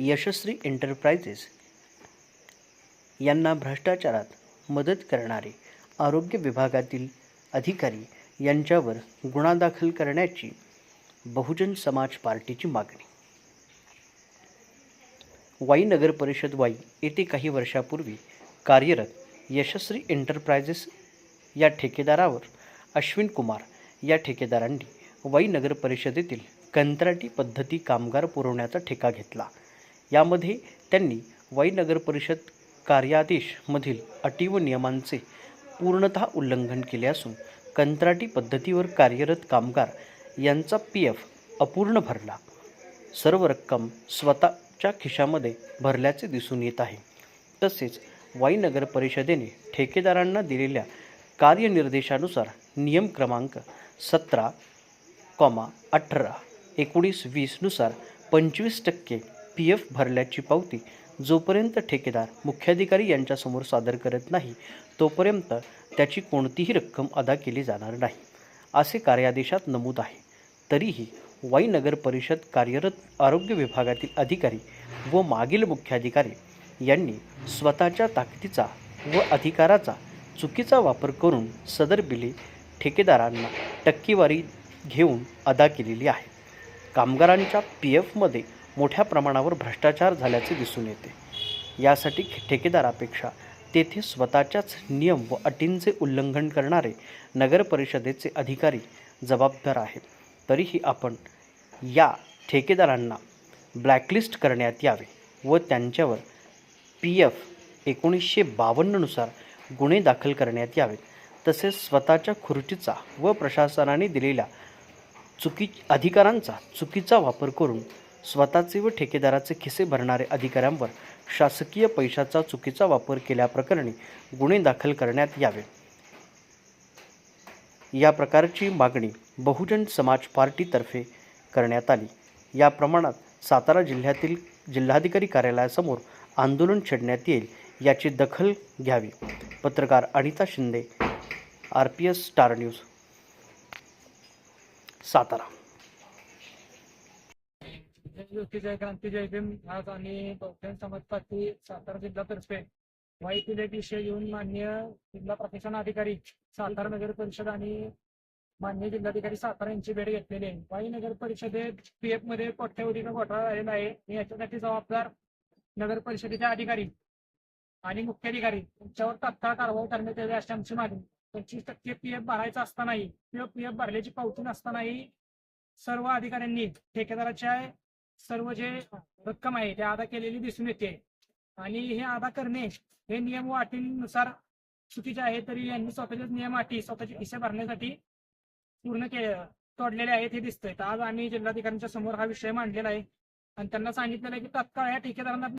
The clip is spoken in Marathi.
यशस्वी एंटरप्राइजेस यांना भ्रष्टाचारात मदत करणारे आरोग्य विभागातील अधिकारी यांच्यावर गुन्हा दाखल करण्याची बहुजन समाज पार्टीची मागणी. वाई नगर परिषद वाई येथे काही वर्षापूर्वी कार्यरत यशस्वी एंटरप्राइजेस या ठेकेदारावर अश्विन कुमार या ठेकेदारांनी वाई नगर परिषदेतील कंत्राटी पद्धती कामगार पुरवण्याचा ठेका घेतला. यामध्ये त्यांनी वाई नगर परिषद कार्यादेशमधील अटी व नियमांचे पूर्णतः उल्लंघन केले असून कंत्राटी पद्धतीवर कार्यरत कामगार यांचा पी एफ अपूर्ण भरला. सर्व रक्कम स्वतःच्या खिशामध्ये भरल्याचे दिसून येत आहे. तसेच वाई नगर परिषदेने ठेकेदारांना दिलेल्या कार्यनिर्देशानुसार नियम क्रमांक सतरा कॉमा अठरा एकोणीस वीसनुसार पंचवीस टक्के पी एफ भरल्याची पावती जोपर्यंत ठेकेदार मुख्याधिकारी यांच्यासमोर सादर करत नाही तोपर्यंत त्याची कोणतीही रक्कम अदा केली जाणार नाही. असे कार्यादेशात नमूद आहे. तरीही वाई नगर परिषद कार्यरत आरोग्य विभागातील अधिकारी व मागील मुख्याधिकारी यांनी स्वतःच्या ताकदीचा व अधिकाराचा चुकीचा वापर करून सदर बिले ठेकेदारांना टक्केवारी घेऊन अदा केलेली आहे. कामगारांच्या पी एफमध्ये मोठ्या प्रमाणावर भ्रष्टाचार झाल्याचे दिसून येते. यासाठी ठेकेदारापेक्षा तेथे स्वतःच्याच नियम व अटींचे उल्लंघन करणारे नगर परिषदेचे अधिकारी जबाबदार आहेत. तरीही आपण या ठेकेदारांना ब्लॅकलिस्ट करण्यात यावे व त्यांच्यावर पी एफ एकोणीसशे बावन्ननुसार गुन्हे दाखल करण्यात यावेत तसेच स्वतःच्या खुर्चीचा व प्रशासनाने दिलेल्या चुकी अधिकारांचा चुकीचा वापर करून स्वतःचे व ठेकेदाराचे खिसे भरणारे अधिकाऱ्यांवर शासकीय पैशाचा चुकीचा वापर केल्याप्रकरणी गुन्हे दाखल करण्यात यावे. या प्रकारची मागणी बहुजन समाज पार्टीतर्फे करण्यात आली. या प्रमाणात सातारा जिल्ह्यातील जिल्हाधिकारी कार्यालयासमोर आंदोलन छेडण्यात येईल याची दखल घ्यावी. पत्रकार Anita Shinde R P S star news Satara. Jyoti जय क्रांती जय भीम आज आम्ही बहुजन समाज पार्टी सातारा जिल्हातर्फे वाईतील विषय येऊन मान्य जिल्हा प्रशासन अधिकारी सातारा नगर परिषद आणि मान्य जिल्हाधिकारी सातारा यांची भेट घेतलेली आहे. वाई नगर परिषदेत पीएफमध्ये कोट्यवधीचा घोटाळा झालेला आहे. याच्यासाठी जबाबदार नगर परिषदेचे अधिकारी आणि मुख्याधिकारी यांच्यावर तात्काळ कारवाई करण्यात यावी अशी आमची मागणी. पंचवीस टक्के पीएफ भरायचा असतानाही किंवा पीएफ भरल्याची पावती नसतानाही सर्व अधिकाऱ्यांनी ठेकेदाराच्या सर्व जे रक्कम आहे ते अदा केलेली दिसून येते. आणि हे अदा करणे हे नियम व अटींनुसार चुकीचे आहे तरी यांनी स्वतःचे नियम अटी स्वतःचे खिसे भरण्यासाठी पूर्ण के तोडलेले आहेत हे दिसतंय. तर आज आम्ही जिल्हाधिकाऱ्यांच्या समोर हा विषय मांडलेला आहे. आणि त्यांना सांगितलेलं आहे की तत्काळ या ठेकेदारांना